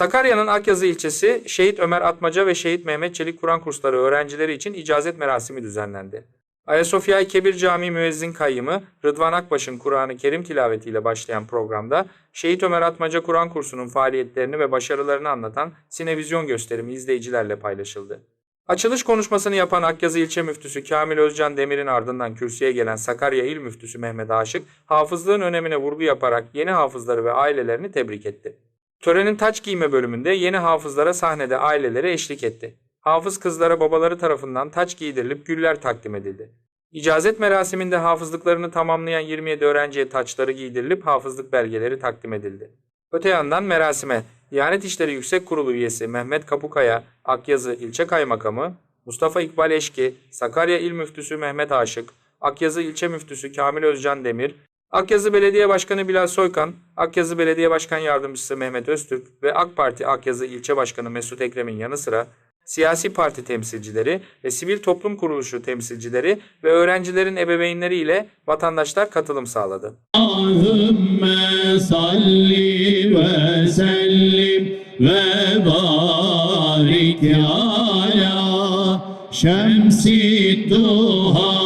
Sakarya'nın Akyazı ilçesi Şehit Ömer Atmaca ve Şehit Mehmet Çelik Kur'an kursları öğrencileri için icazet merasimi düzenlendi. Ayasofya Kebir Camii Müezzin Kayyımı Rıdvan Akbaş'ın Kur'an-ı Kerim tilavetiyle başlayan programda Şehit Ömer Atmaca Kur'an kursunun faaliyetlerini ve başarılarını anlatan sinevizyon gösterimi izleyicilerle paylaşıldı. Açılış konuşmasını yapan Akyazı İlçe Müftüsü Kamil Özcan Demir'in ardından kürsüye gelen Sakarya İl Müftüsü Mehmet Aşık, hafızlığın önemine vurgu yaparak yeni hafızları ve ailelerini tebrik etti. Törenin taç giyme bölümünde yeni hafızlara sahnede aileleri eşlik etti. Hafız kızlara babaları tarafından taç giydirilip güller takdim edildi. İcazet merasiminde hafızlıklarını tamamlayan 27 öğrenciye taçları giydirilip hafızlık belgeleri takdim edildi. Öte yandan merasime Diyanet İşleri Yüksek Kurulu üyesi Mehmet Kapukaya, Akyazı İlçe Kaymakamı, Mustafa İkbal Eşki, Sakarya İl Müftüsü Mehmet Aşık, Akyazı İlçe Müftüsü Kamil Özcan Demir, Akyazı Belediye Başkanı Bilal Soykan, Akyazı Belediye Başkan Yardımcısı Mehmet Öztürk ve AK Parti Akyazı İlçe Başkanı Mesut Ekrem'in yanı sıra siyasi parti temsilcileri ve sivil toplum kuruluşu temsilcileri ve öğrencilerin ebeveynleri ile vatandaşlar katılım sağladı. Allahümme salli ve sellim ve barik ala şemsi duha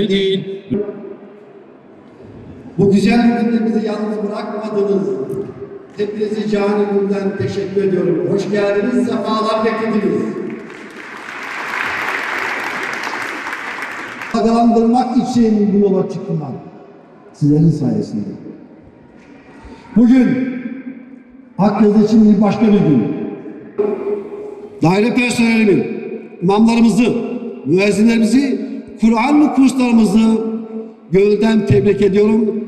Muhammedin Bu güzel günde bizi yalnız bırakmadınız. Hepinizi canimden teşekkür ediyorum. Hoş geldiniz, sefalar getirdiniz. Kazandırmak için bu yola ben. Sizlerin sayesinde. Bugün Akyazı için bir başka bir gün. Daire personelimi, imamlarımızı, müezzinlerimizi, Kur'an kurslarımızı gölden tebrik ediyorum.